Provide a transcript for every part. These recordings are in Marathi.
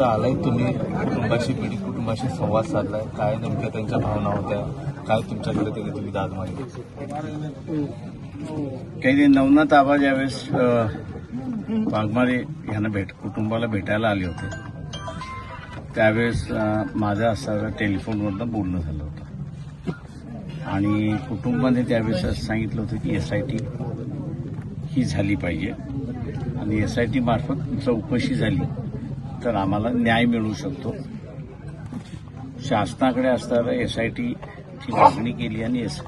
इथं आलाय तुम्ही कुटुंबाशी पीडित कुटुंबाशी संवाद साधलाय. काय नेमक्या त्यांच्या भावना होत्या? काय तुमच्याकडे त्याने तुम्ही दाद मागितली? काही नवनाथ आबा ज्यावेळेस वाघमारे यांना भेट कुटुंबाला भेटायला आले होते त्यावेळेस माझं असं टेलिफोनवरनं बोलणं झालं होतं. आणि कुटुंबाने त्यावेळेस असं सांगितलं होतं की एस आय टी ही झाली पाहिजे. आणि एस आय टी मार्फत चौकशी झाली. तर आम्हाला न्याय मिळू शकतो. शासनाकडे असताना एस आय टीची मागणी केली आणि एस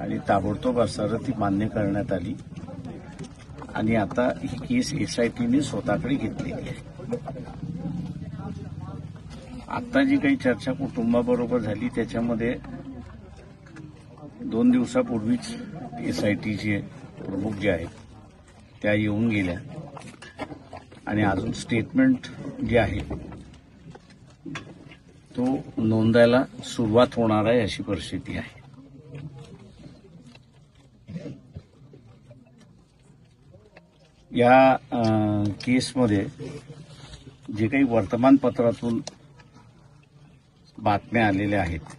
आणि ताबडतोब असताना ती मान्य करण्यात आली. आणि आता ही केस एस आय टीने स्वतःकडे घेतलेली आहे. आता जी काही चर्चा कुटुंबाबरोबर झाली त्याच्यामध्ये दोन दिवसापूर्वीच एस आय टीचे प्रमुख जे आहेत त्या येऊन गेल्या. आणि अजून स्टेटमेंट जे आहे तो नोंदायला सुरुवात होणार आहे अशी परिस्थिती आहे. या केसमध्ये जे काही वर्तमानपत्रातून बातम्या आलेल्या आहेत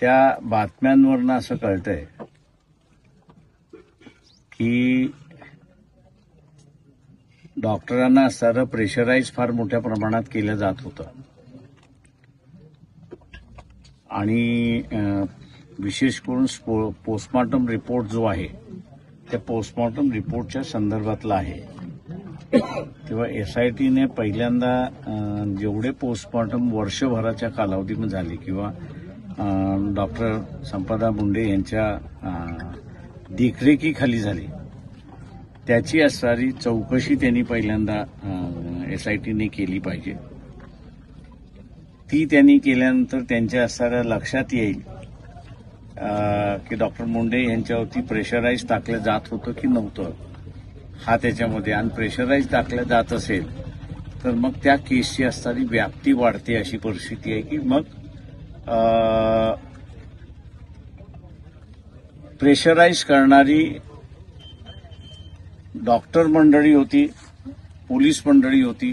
त्या बातम्यांवरनं असं कळतंय की डॉक्टरांना असणारं प्रेशराईज फार मोठ्या प्रमाणात केलं जात होतं. आणि विशेष करून स्पो- पोस्टमॉर्टम रिपोर्ट जो आहे त्या पोस्टमॉर्टम रिपोर्टच्या संदर्भातला आहे. तेव्हा एस आय टीने पहिल्यांदा जेवढे पोस्टमॉर्टम वर्षभराच्या कालावधीमध्ये झाले किंवा डॉक्टर संपदा मुंडे यांच्या देखरेखीखाली झाली त्याची असणारी चौकशी त्यांनी पहिल्यांदा एस आय टीने केली पाहिजे. ती त्यांनी केल्यानंतर त्यांच्या असणाऱ्या लक्षात येईल की डॉक्टर मुंडे यांच्यावरती प्रेशराईज टाकलं जात होतं की नव्हतं. हा त्याच्यामध्ये आणि प्रेशराईज टाकलं जात असेल तर मग त्या केसची असणारी व्याप्ती वाढते अशी परिस्थिती आहे की मग प्रेशराईज करणारी डॉक्टर मंडळी होती पोलीस मंडळी होती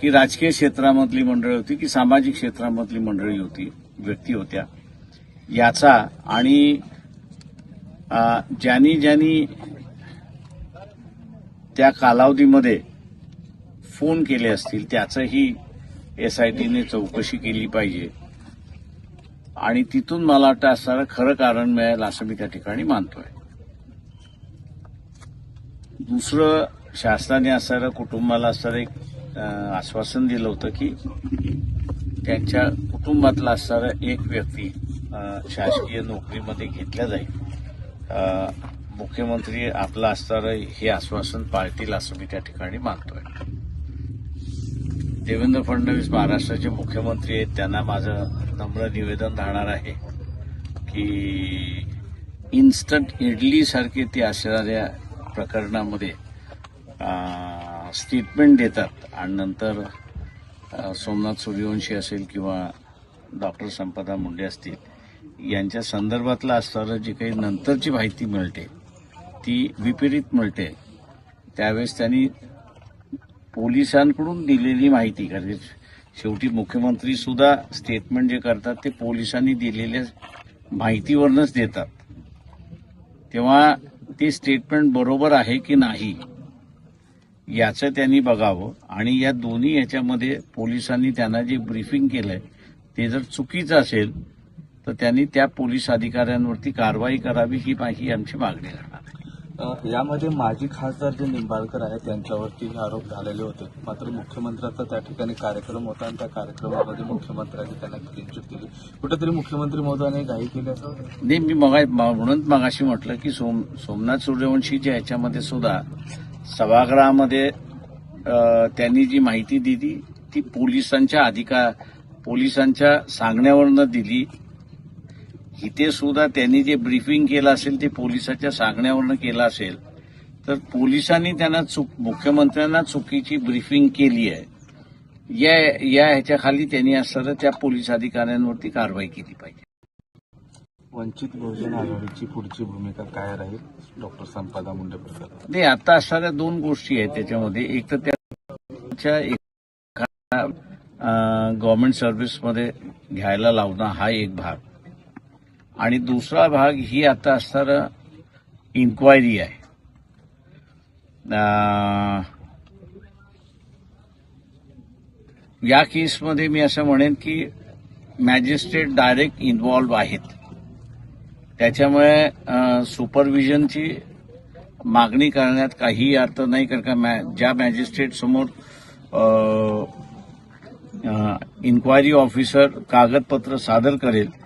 की राजकीय क्षेत्रामधली मंडळी होती की सामाजिक क्षेत्रामधली मंडळी होती व्यक्ती होत्या. याचा आणि ज्यांनी ज्यांनी त्या कालावधीमध्ये फोन केले असतील त्याचंही एस आय टीने चौकशी केली पाहिजे. आणि तिथून मला वाटतं असणारं खरं कारण मिळेल असं मी त्या ठिकाणी मानतोय. दुसरं शासनाने असणारं कुटुंबाला असणारं एक आश्वासन दिलं होतं की त्यांच्या कुटुंबातला असणारा एक व्यक्ती शासकीय नोकरीमध्ये घेतल्या जाईल. मुख्यमंत्री आपला असणारं हे आश्वासन पाळतील असं मी त्या ठिकाणी मानतोय. देवेंद्र फडणवीस महाराष्ट्राचे मुख्यमंत्री आहेत. त्यांना माझं नम्र निवेदन राहणार आहे की इन्स्टंट इडलीसारखी ती असणाऱ्या प्रकरणामध्ये स्टेटमेंट देतात. आणि नंतर सोमनाथ सूर्यवंशी असेल किंवा डॉक्टर संपदा मुंडे असतील यांच्या संदर्भातलं असणारं जी काही नंतरची माहिती मिळते ती विपरीत मिळते. त्यावेळेस त्यांनी पोलिसांकडून दिलेली माहिती कारण की शेवटी मुख्यमंत्री सुद्धा स्टेटमेंट जे करतात ते पोलिसांनी दिलेल्या माहितीवरनच देतात. तेव्हा ते स्टेटमेंट बरोबर आहे की नाही याचं त्यांनी बघावं. आणि या दोन्ही याच्यामध्ये पोलिसांनी त्यांना जे ब्रीफिंग केलंय ते जर चुकीचं असेल तर त्यांनी त्या पोलीस अधिकाऱ्यांवरती कारवाई करावी ही माहिती आमची मागणी राहणार आहे. यामध्ये माजी खासदार जे निंबाळकर आहेत त्यांच्यावरती आरोप झालेले होते. मात्र मुख्यमंत्र्याचा त्या ठिकाणी कार्यक्रम होता आणि त्या कार्यक्रमामध्ये मुख्यमंत्र्यांनी त्यांना क्लीनचिट दिली कुठेतरी मुख्यमंत्री महोदयाने घाई केली असं नाही मी मगा म्हणून मगाशी म्हटलं की सोम सोमनाथ सूर्यवंशीच्या ह्याच्यामध्ये सुद्धा सभागृहामध्ये त्यांनी जी माहिती दिली ती पोलिसांच्या अधिकार पोलिसांच्या सांगण्यावरनं दिली. इथे सुद्धा त्यांनी जे ब्रीफिंग केलं असेल ते पोलिसाच्या सांगण्यावरनं केलं असेल तर पोलिसांनी त्यांना चूक मुख्यमंत्र्यांना चुकीची ब्रीफिंग केली आहे. या या ह्याच्याखाली त्यांनी असताना त्या पोलीस अधिकाऱ्यांवरती कारवाई केली पाहिजे. वंचित बहुजन आघाडीची पुढची भूमिका काय राहील? डॉक्टर संपदा मुंडे प्रकरणात नाही आता असणाऱ्या दोन गोष्टी आहेत त्याच्यामध्ये. एक तर त्या गव्हर्नमेंट सर्व्हिसमध्ये घ्यायला लावणं हा एक भाग. आणि दुसरा भाग ही आता असणारं इन्क्वायरी आहे. या केसमध्ये मी असं म्हणेन की मॅजिस्ट्रेट डायरेक्ट इन्व्हॉल्व्ह आहेत. त्याच्यामुळे सुपरविजनची मागणी करण्यात काही अर्थ नाही कारण का मॅ- ज्या मॅजिस्ट्रेट समोर इन्क्वायरी ऑफिसर कागदपत्र सादर करेल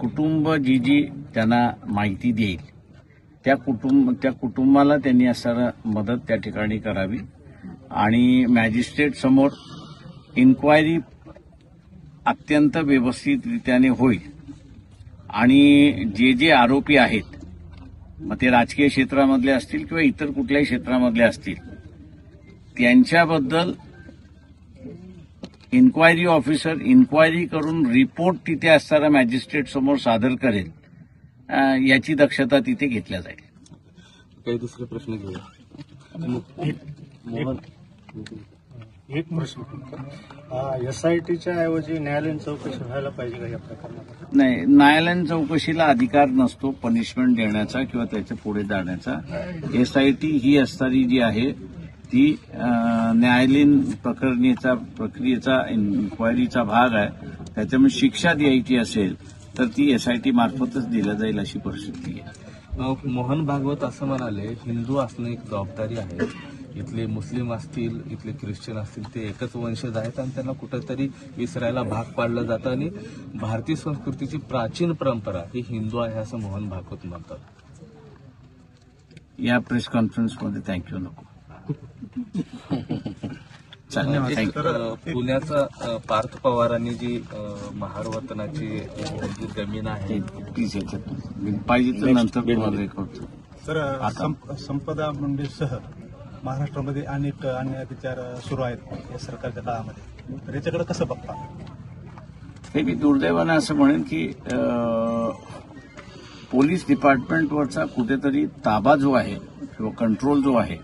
कुटुंब जी जी त्यांना माहिती देईल. त्या कुटुंब त्या कुटुंबाला त्यांनी असणारा मदत त्या ठिकाणी करावी. आणि मॅजिस्ट्रेट समोर इन्क्वायरी अत्यंत व्यवस्थितरित्याने होईल. आणि जे जे आरोपी आहेत मग ते राजकीय क्षेत्रामधले असतील किंवा इतर कुठल्याही क्षेत्रामधले असतील त्यांच्याबद्दल इन्क्वायरी ऑफिसर इन्क्वायरी करून रिपोर्ट तिथे असणारा मॅजिस्ट्रेट समोर सादर करेल. याची दक्षता तिथे घेतल्या जाईल. काही दुसरे प्रश्न घेऊया. मोहन. एक प्रश्न. एस आय टीच्या ऐवजी न्यायालयीन चौकशी व्हायला पाहिजे का या प्रकरणात नाही न्यायालयीन चौकशीला अधिकार नसतो पनिशमेंट देण्याचा किंवा त्याच्या पुढे जाण्याचा. एस आय टी ही असणारी जी आहे ती न्यायालयीन प्रकरणीचा प्रक्रियेचा इन्क्वायरीचा भाग आहे. त्याच्यामुळे शिक्षा द्यायची असेल तर ती एस आय टी मार्फतच दिल्या जाईल अशी परिस्थिती आहे. मोहन भागवत असं म्हणाले हिंदू असणं एक जबाबदारी आहे. इथले मुस्लिम असतील इथले ख्रिश्चन असतील ते एकच वंशज आहेत आणि त्यांना कुठेतरी विसरायला भाग पाडलं जातं आणि भारतीय संस्कृतीची प्राचीन परंपरा ही हिंदू आहे असं मोहन भागवत म्हणतात. या प्रेस कॉन्फरन्समध्ये थँक्यू नको. पुण्याचा पार्थ पवारांनी जी महारवतनाची जी जमीन आहे. याच्यात पाहिजे तर नंतर संपदा मुंडेसह महाराष्ट्रामध्ये अनेक अन्याय विचार सुरू आहेत या सरकारच्या काळामध्ये. तर याच्याकडे कसं बघता? हे मी दुर्दैवानं असं म्हणेन की पोलीस डिपार्टमेंटवरचा कुठेतरी ताबा जो आहे किंवा कंट्रोल जो आहे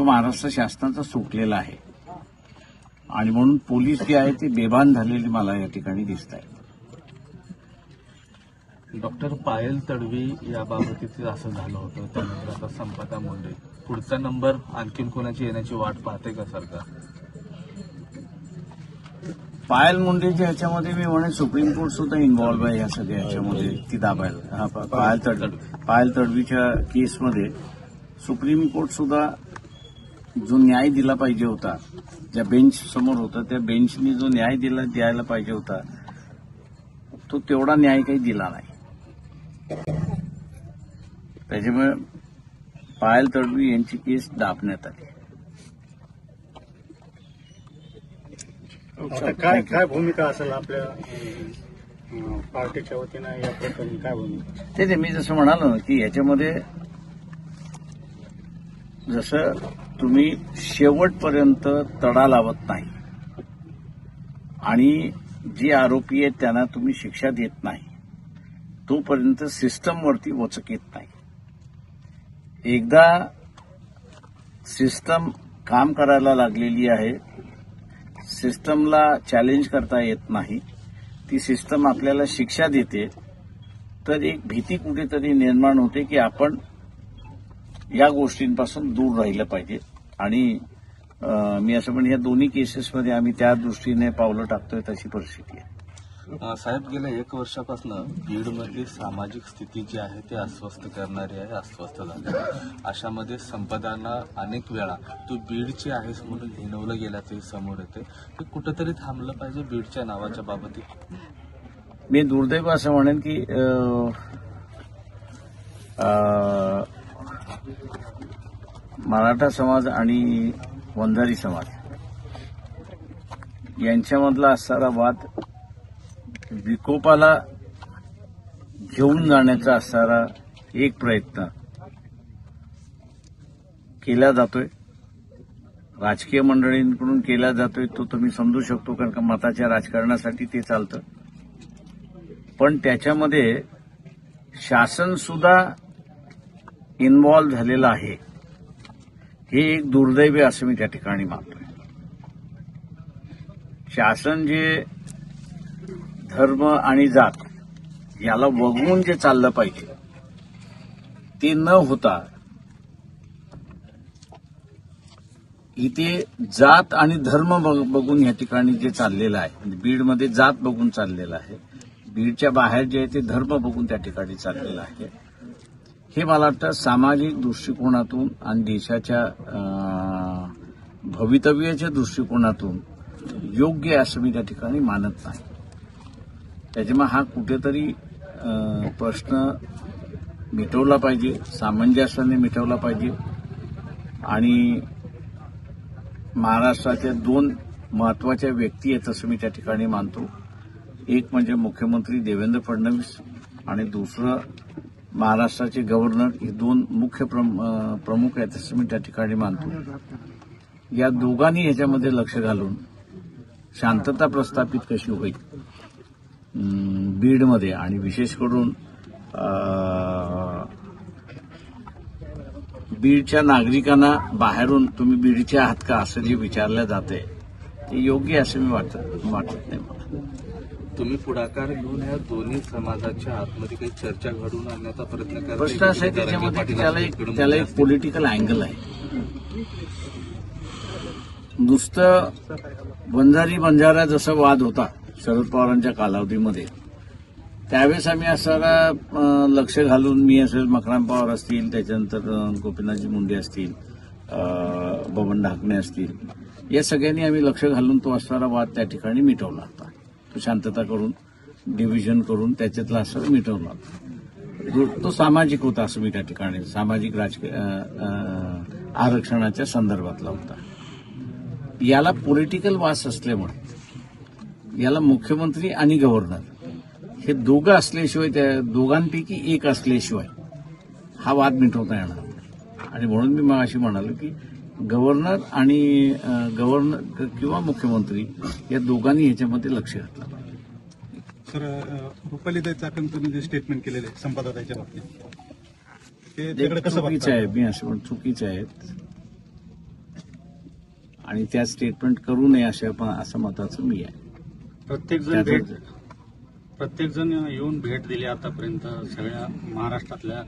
तो महाराष्ट्र शासनाचा सुटलेला आहे. आणि म्हणून पोलीस जे आहे ते बेभान झालेले मला या ठिकाणी दिसत आहे डॉक्टर पायल तडवी याबाबतीत असं झालं होतं. त्यानंतर आता संपदा मुंडे. पुढचा नंबर आणखीन कोणाची येण्याची वाट पाहते का सरकार? पायल मुंडेच्या ह्याच्यामध्ये मी म्हणेन सुप्रीम कोर्ट सुद्धा इन्व्हॉल्व्ह आहे या सगळ्या ह्याच्यामध्ये. ती दाबायला. पायल तडवी. पायल तडवीच्या केसमध्ये सुप्रीम कोर्ट सुद्धा जो न्याय दिला पाहिजे होता ज्या बेंच समोर होता त्या बेंचनी जो न्याय दिला द्यायला पाहिजे होता तो तेवढा न्याय काही दिला नाही. त्याच्यामुळे पायल तडवी यांची केस दाबण्यात आली. काय काय भूमिका असेल आपल्या पार्टीच्या वतीनं या प्रकरणी? काय भूमिका? ते मी जसं म्हणालो की याच्यामध्ये जसं तुम्ही शेवटपर्यंत तडा लावत नाही आणि जे आरोपी आहेत त्यांना तुम्ही शिक्षा देत नाही तोपर्यंत सिस्टमवरती वचक येत नाही. एकदा सिस्टम काम करायला लागलेली आहे सिस्टमला चॅलेंज करता येत नाही ती सिस्टम आपल्याला शिक्षा देते तर एक भीती कुठेतरी निर्माण होते की आपण या गोष्टींपासून दूर राहिलं पाहिजे. आणि मी असं म्हणेन या दोन्ही केसेसमध्ये आम्ही त्या दृष्टीने पावलं टाकतोय तशी परिस्थिती आहे. साहेब गेल्या एक वर्षापासून बीडमधली सामाजिक स्थिती जी आहे ती अस्वस्थ करणारी आहे अस्वस्थ झाली. अशामध्ये संपदांना अनेक वेळा तू बीडची आहेस म्हणून हिणवलं गेल्याचंही समोर येते. ते कुठंतरी थांबलं पाहिजे बीडच्या नावाच्या बाबतीत? मी दुर्दैव असं म्हणेन की मराठा समाज आणि वंजारी समाज. यांच्यामधला असणारा वाद विकोपाला घेऊन जाण्याचा असणारा एक प्रयत्न केला जातोय. राजकीय मंडळींकडून केला जातोय तो तुम्ही समजू शकतो कारण का मताच्या राजकारणासाठी ते चालतं. पण त्याच्यामध्ये शासन सुद्धा इन्व्हॉल्व्ह झालेलं आहे. हे एक दुर्दैवी असं मी त्या ठिकाणी मानतोय. शासन जे धर्म आणि जात याला वगळून जे चाललं पाहिजे ते न होता इथे जात आणि धर्म बघ- बघून या ठिकाणी जे चाललेलं आहे म्हणजे बीडमध्ये जात बघून चाललेलं आहे बीडच्या बाहेर जे आहे ते धर्म बघून त्या ठिकाणी चाललेलं आहे. हे मला वाटतं सामाजिक दृष्टिकोनातून आणि देशाच्या भवितव्याच्या दृष्टिकोनातून योग्य असं मी त्या ठिकाणी मानत नाही. त्याच्यामुळे हा कुठेतरी प्रश्न मिटवला पाहिजे सामंजस्याने मिटवला पाहिजे. आणि महाराष्ट्राच्या दोन महत्त्वाच्या व्यक्ती आहेत असं मी त्या ठिकाणी मानतो. एक म्हणजे मुख्यमंत्री देवेंद्र फडणवीस आणि दुसरं महाराष्ट्राचे गव्हर्नर हे दोन मुख्य प्रम- प्रमुख आहेत असं मी त्या ठिकाणी मानतो या दोघांनी ह्याच्यामध्ये लक्ष घालून शांतता प्रस्थापित कशी होईल बीडमध्ये आणि विशेष करून बीडच्या नागरिकांना बाहेरून तुम्ही बीडच्या आहात का असं जे विचारलं जाते ते योग्य असं मी वाटत वाटत नाही मला. तुम्ही पुढाकार घेऊन या दोन्ही समाजाच्या आतमध्ये काही चर्चा घडवून आणण्याचा प्रयत्न करताय प्रश्न असा आहे त्याच्यामध्ये की त्याला एक त्याला एक पॉलिटिकल अँगल आहे. नुसतं बंजारी बंजारा जसा वाद होता शरद पवारांच्या कालावधीमध्ये त्यावेळेस आम्ही असणारा लक्ष घालून मी असेल मकराम पवार असतील त्याच्यानंतर गोपीनाथजी मुंडे असतील बबन ढाकणे असतील या सगळ्यांनी आम्ही लक्ष घालून तो असणारा वाद त्या ठिकाणी मिटवला होता. शांतता करून डिव्हिजन करून त्याच्यातला असं मिटवला तो सामाजिक होता असं मी त्या ठिकाणी सामाजिक राजकीय आरक्षणाच्या संदर्भातला होता. याला पॉलिटिकल वास असल्यामुळे याला मुख्यमंत्री आणि गव्हर्नर हे दोघं असल्याशिवाय त्या दोघांपैकी एक असल्याशिवाय हा वाद मिटवता येणार आणि म्हणून मी मग अशी म्हणालो की गव्हर्नर आणि गव्हर्नर किंवा मुख्यमंत्री या दोघांनी ह्याच्यामध्ये लक्ष घातलं पाहिजे. सर रुपालीताई चाकण तुम्ही जे स्टेटमेंट केलेले आहे संपादकाच्या बाबतीत ते चुकीचं? आहे मी असं म्हणतो चुकीचं आहेत आणि त्या स्टेटमेंट करू नये अशा पण असं मताचं मी आहे प्रत्येक जण भेट प्रत्येक जण येऊन भेट दिली आतापर्यंत सगळ्या महाराष्ट्रातल्या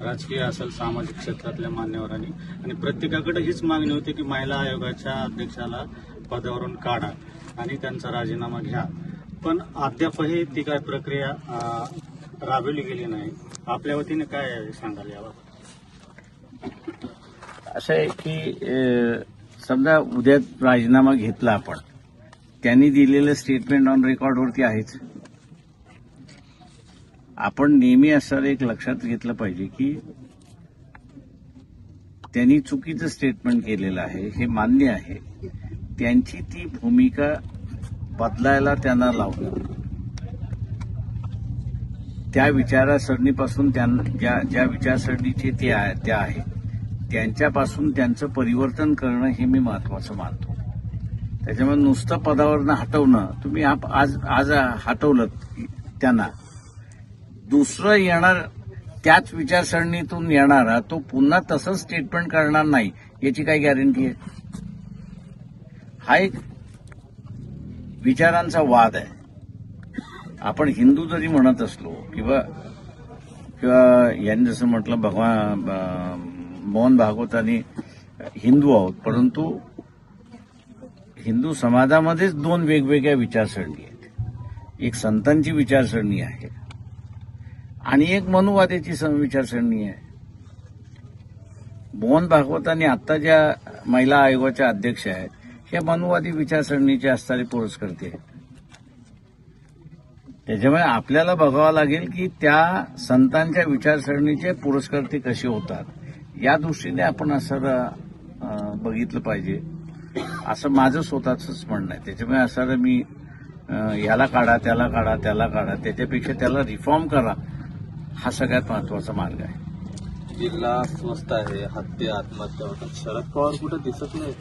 राजकीय असेल सामाजिक क्षेत्रातल्या मान्यवरांनी. आणि प्रत्येकाकडे हीच मागणी होती की महिला आयोगाच्या अध्यक्षाला पदावरून काढा आणि त्यांचा राजीनामा घ्या. पण अद्यापही ती काय प्रक्रिया राबवली गेली नाही. आपल्या वतीने काय सांगाल याबाबत? असं आहे की समजा उद्या राजीनामा घेतला आपण त्यांनी दिलेलं स्टेटमेंट ऑन रेकॉर्डवरती आहेच. आपण नेहमी असं एक लक्षात घेतलं पाहिजे की त्यांनी चुकीचं स्टेटमेंट केलेलं आहे हे मान्य आहे. त्यांची ती भूमिका बदलायला त्यांना लावणं त्या विचारसरणीपासून ज्या ज्या विचारसरणीचे ते आहे त्या आहेत त्यांच्यापासून त्यांचं परिवर्तन करणं हे मी महत्वाचं मानतो. त्याच्यामुळे नुसतं पदावरनं हटवणं तुम्ही आप- आज आज हटवलं त्यांना दुसरं येणार त्याच विचारसरणीतून येणारा तो पुन्हा तसंच स्टेटमेंट करणार नाही याची काय गॅरंटी आहे? हा एक विचारांचा वाद आहे. आपण हिंदू जरी म्हणत असलो किंवा किंवा यांनी जसं म्हटलं भगवान मोहन भागवतांनी हिंदू आहोत परंतु हिंदू समाजामध्येच दोन वेगवेगळ्या विचारसरणी आहेत. एक संतांची विचारसरणी आहे आणि एक मनुवादाची विचारसरणी आहे. मोहन भागवतांनी आता ज्या महिला आयोगाच्या अध्यक्ष आहेत हे मनुवादी विचारसरणीचे असणारे पुरस्कर्ते आहेत. त्याच्यामुळे आपल्याला बघावं लागेल की त्या संतांच्या विचारसरणीचे पुरस्कर्ते कसे होतात. या दृष्टीने आपण असं बघितलं पाहिजे. असं माझं स्वतःच म्हणणं आहे. त्याच्यामुळे असं मी याला काढा त्याला काढा त्याला काढा त्याच्यापेक्षा त्याला रिफॉर्म करा. हा सगळ्यात महत्त्वाचा मार्ग आहे. जिल्हा स्वस्त आहे हत्या आत्महत्या होतात शरद पवार कुठे दिसत नाही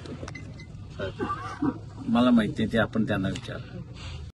मला माहिती आहे ते आपण त्यांना विचार